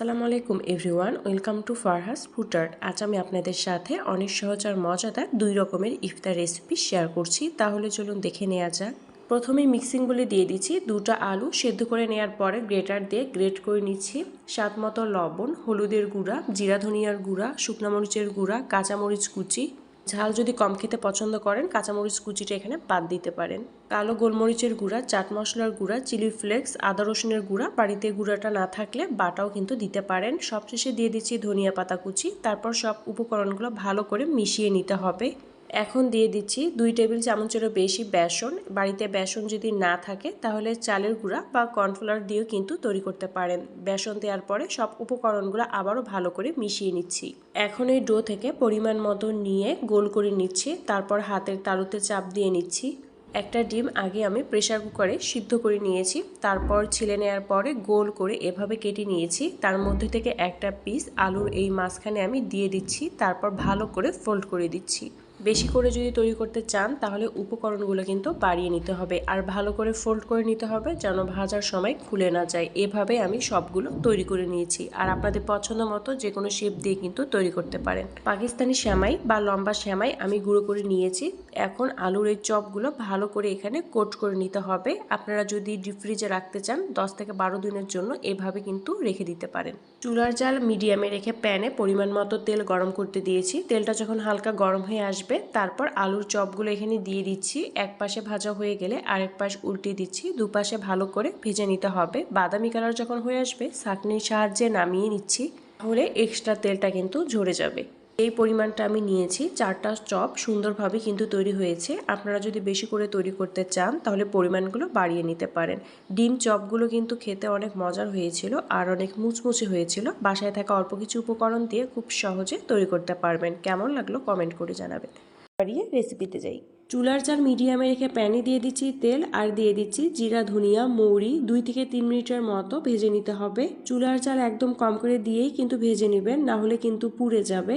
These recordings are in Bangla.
আসসালামু আলাইকুম everyone welcome to Farha's food art আজ আমি আপনাদের সাথে অনেক সহজ আর মজাদার দুই রকমের ইফতার রেসিপি শেয়ার করছি। তাহলে চলুন দেখে নেওয়া যাক। প্রথমে মিক্সিং বলে দিয়ে দিচ্ছি। দুটো আলু সেদ্ধ করে নেওয়ার পরে গ্রেটার দিয়ে গ্রেট করে নিচ্ছি। স্বাদ মতো লবণ, হলুদের গুঁড়া, জিরা ধনিয়ার গুঁড়া, শুকনো মরিচের গুঁড়া, কাঁচামরিচ কুচি ঝাল যদি কম খেতে পছন্দ করেন, কাঁচামরিচ কুচিটা এখানে বাদ দিতে পারেন। কালো গোলমরিচের গুঁড়া, চাট মশলার গুঁড়া, চিলি ফ্লেক্স, আদা রসুনের গুঁড়া, বাড়িতে গুঁড়াটা না থাকলে বাটাও কিন্তু দিতে পারেন। সবশেষে দিয়ে দিচ্ছি ধনিয়া পাতা কুচি, তারপর সব উপকরণগুলো ভালো করে মিশিয়ে নিতে হবে। এখন দিয়ে দিচ্ছি দুই টেবিল চামচেরও বেশি বেসন। বাড়িতে বেসন যদি না থাকে, তাহলে চালের গুঁড়া বা কর্নফ্লাওয়ার দিয়েও কিন্তু তৈরি করতে পারেন। বেসন দেওয়ার পরে সব উপকরণগুলো আবারও ভালো করে মিশিয়ে নিচ্ছি। এখন এই ডো থেকে পরিমাণ মতো নিয়ে গোল করে নিচ্ছি, তারপর হাতের তালুতে চাপ দিয়ে নিচ্ছি। একটা ডিম আগে আমি প্রেশার কুকারে সিদ্ধ করে নিয়েছি, তারপর ছিলে নেওয়ার পরে গোল করে এভাবে কেটে নিয়েছি। তার মধ্যে থেকে একটা পিস আলুর এই মাঝখানে আমি দিয়ে দিচ্ছি, তারপর ভালো করে ফোল্ড করে দিচ্ছি। বেশি করে যদি তৈরি করতে চান, তাহলে উপকরণগুলো কিন্তু বাড়িয়ে নিতে হবে। আর ভালো করে ফোল্ড করে নিতে হবে যেন ভাজার সময় খুলে না যায়। এভাবে আমি সবগুলো তৈরি করে নিয়েছি। আর আপনাদের পছন্দ মতো যে কোনো শেপ দিয়ে কিন্তু তৈরি করতে পারেন। পাকিস্তানি শ্যামাই বা লম্বা শ্যামাই আমি গুঁড়ো করে নিয়েছি। এখন আলুর এই চপগুলো ভালো করে এখানে কোট করে নিতে হবে। আপনারা যদি ডিপ ফ্রিজে রাখতে চান, দশ থেকে বারো দিনের জন্য এভাবে কিন্তু রেখে দিতে পারেন। চুলার জাল মিডিয়ামে রেখে প্যানে পরিমাণ মতো তেল গরম করতে দিয়েছি। তেলটা যখন হালকা গরম হয়ে আসবে তারপর আলুর চপগুলো এখানে দিয়ে দিচ্ছি। এক পাশে ভাজা হয়ে গেলে আরেক পাশ উল্টে দিচ্ছি। দুপাশে ভালো করে ভেজে নিতে হবে। বাদামি কালার যখন হয়ে আসবে ছাঁকনির সাহায্যে নামিয়ে নিচ্ছি। তাহলে এক্সট্রা তেলটা কিন্তু ঝরে যাবে। এই পরিমাণটা আমি নিয়েছি চারটা চপ সুন্দরভাবে কিন্তু তৈরি হয়েছে। আপনারা যদি বেশি করে তৈরি করতে চান তাহলে পরিমাণগুলো বাড়িয়ে নিতে পারেন। ডিম চপগুলো কিন্তু খেতে অনেক মজার হয়েছিল আর অনেক মুচমুচে হয়েছিল। বাসায় থাকা অল্প কিছু উপকরণ দিয়ে খুব সহজে তৈরি করতে পারবেন। কেমন লাগল কমেন্ট করে জানাবেন। বাড়িয়ে রেসিপিতে যাই। চুলার চাল মিডিয়ামে রেখে প্যানে দিয়ে দিচ্ছি তেল আর দিয়ে দিচ্ছি জিরা ধনিয়া মৌরি। দুই থেকে তিন মিনিটের মতো ভেজে নিতে হবে। চুলার চাল একদম কম করে দিয়েই কিন্তু ভেজে নেবেন না হলে কিন্তু পুড়ে যাবে।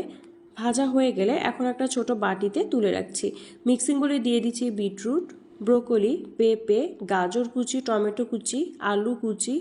ভাজা হয়ে গেলে এখন একটা ছোট বাটিতে তুলে রাখছি। মিক্সিং করে দিয়ে দিচ্ছি বিটরুট, ব্রোকলি, পেঁপে, গাজর কুচি, টমেটো কুচি, আলু কুচি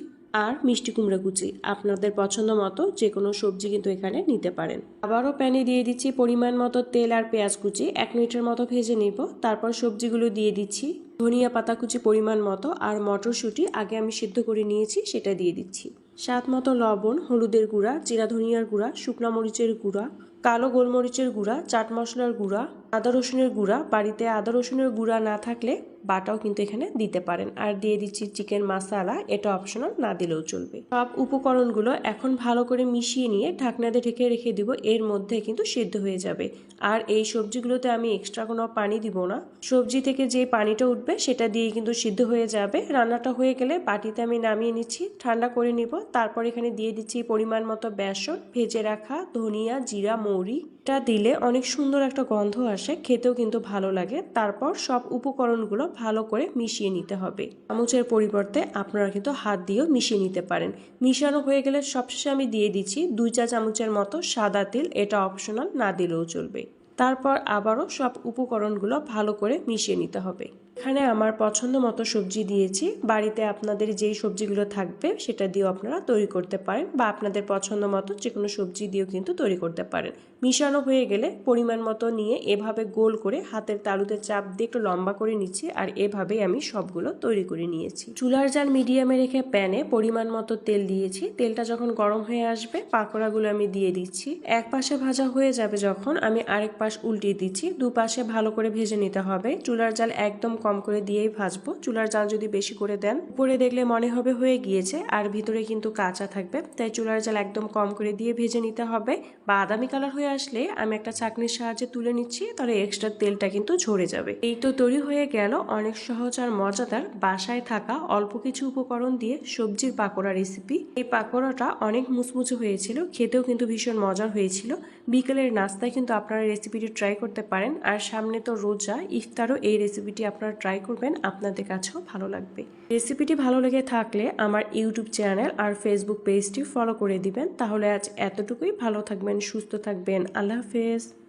আর মিষ্টি কুমড়া কুচি। আপনাদের পছন্দ মতো যে কোনো সবজি কিন্তু এখানে নিতে পারেন। আবারও প্যানে দিয়ে দিচ্ছি পরিমাণ মতো তেল আর পেঁয়াজ কুচি। এক মিনিটের মতো ভেজে নেব। তারপর সবজিগুলো দিয়ে দিচ্ছি ধনিয়া পাতা কুচি পরিমাণ মতো আর মটরশুঁটি আগে আমি সিদ্ধ করে নিয়েছি, সেটা দিয়ে দিচ্ছি। স্বাদ মতো লবণ, হলুদের গুঁড়া, জিরা ধনিয়ার গুঁড়া, শুকনো মরিচের গুঁড়া কালো গোলমরিচের গুঁড়া চাট মশলার গুঁড়া আদা রসুনের গুঁড়া, বাড়িতে আদা রসুনের গুঁড়া না থাকলে বাটাও কিন্তু এখানে দিতে পারেন। আর দিয়ে দিচ্ছি চিকেন মশালা এটা অপশনাল না দিলেও চলবে। সব উপকরণগুলো এখন ভালো করে মিশিয়ে নিয়ে ঢাকনাতে ঢেকে রেখে দিব, এর মধ্যে কিন্তু সিদ্ধ হয়ে যাবে। আর এই সবজিগুলোতে আমি এক্সট্রা কোনো পানি দিব না। সবজি থেকে যে পানিটা উঠবে, সেটা দিয়ে কিন্তু সিদ্ধ হয়ে যাবে। রান্নাটা হয়ে গেলে বাটিতে আমি নামিয়ে নিচ্ছি, ঠান্ডা করে নিব। তারপর এখানে দিয়ে দিচ্ছি পরিমাণ মতো বেসন, ভেজে রাখা ধনিয়া, জিরা, মৌরি এটা দিলে অনেক সুন্দর একটা গন্ধ আসে, খেতেও কিন্তু ভালো লাগে। তারপর সব উপকরণগুলো ভালো করে মিশিয়ে নিতে হবে। চামচের পরিবর্তে আপনারা কিন্তু হাত দিয়েও মিশিয়ে নিতে পারেন। মিশানো হয়ে গেলে সবশেষে আমি দিয়ে দিচ্ছি দুই চা চামচের মতো সাদা তেল, এটা অপশনাল, না দিলেও চলবে। তারপর আবারও সব উপকরণগুলো ভালো করে মিশিয়ে নিতে হবে। এখানে আমার পছন্দ মতো সবজি দিয়েছি। বাড়িতে আপনাদের যেই সবজিগুলো থাকবে, সেটা দিয়েও আপনারা তৈরি করতে পারেন বা আপনাদের পছন্দ মতো যে কোনো সবজি দিয়েও কিন্তু তৈরি করতে পারেন। মিশানো হয়ে গেলে পরিমাণ মতো নিয়ে এভাবে গোল করে হাতের তালুতে চাপ দিয়ে একটু লম্বা করে নিচ্ছি আর এভাবেই আমি সবগুলো তৈরি করে নিয়েছি। চুলার জাল মিডিয়ামে রেখে প্যানে পরিমাণ মতো তেল দিয়েছি। তেলটা যখন গরম হয়ে আসবে, পাকোড়াগুলো আমি দিয়ে দিচ্ছি। এক পাশে ভাজা হয়ে যাবে যখন আমি আরেক পাশ উল্টিয়ে দিচ্ছি। দুপাশে ভালো করে ভেজে নিতে হবে। চুলার জাল একদম কম করে দিয়েই ভাজবো। চুলার জাল যদি বেশি করে দেন, উপরে দেখলে মনে হবে হয়ে গিয়েছে আর ভিতরে কিন্তু কাঁচা থাকবে। তাই চুলার জাল একদম কম করে দিয়ে ভেজে নিতে হবে। বা আদামি কালার হয়ে আসলে আমি একটা চাকনির সাহায্যে তুলে নিচ্ছি, তাহলে এক্সট্রা তেলটা কিন্তু ঝরে যাবে। এই তো তৈরি হয়ে গেল অনেক সহজ আর মজাদার বাসায় থাকা অল্প কিছু উপকরণ দিয়ে সবজির পাকোড়া রেসিপি এই পাকোড়াটা অনেক মুচমুচে হয়েছিল, খেতেও কিন্তু ভীষণ মজার হয়েছিল। বিকেলের নাস্তায় কিন্তু আপনারা রেসিপিটি ট্রাই করতে পারেন। আর সামনে তো রোজা, ইফতারও এই রেসিপিটি আপনারা ট্রাই করবেন। আপনাদের কাছেও ভালো লাগবে। রেসিপিটি ভালো লেগে থাকলে আমার ইউটিউব চ্যানেল আর ফেসবুক পেজটি ফলো করে দিবেন। তাহলে আজ এতটুকুই। ভালো থাকবেন, সুস্থ থাকবেন। আল্লাহ হাফেজ।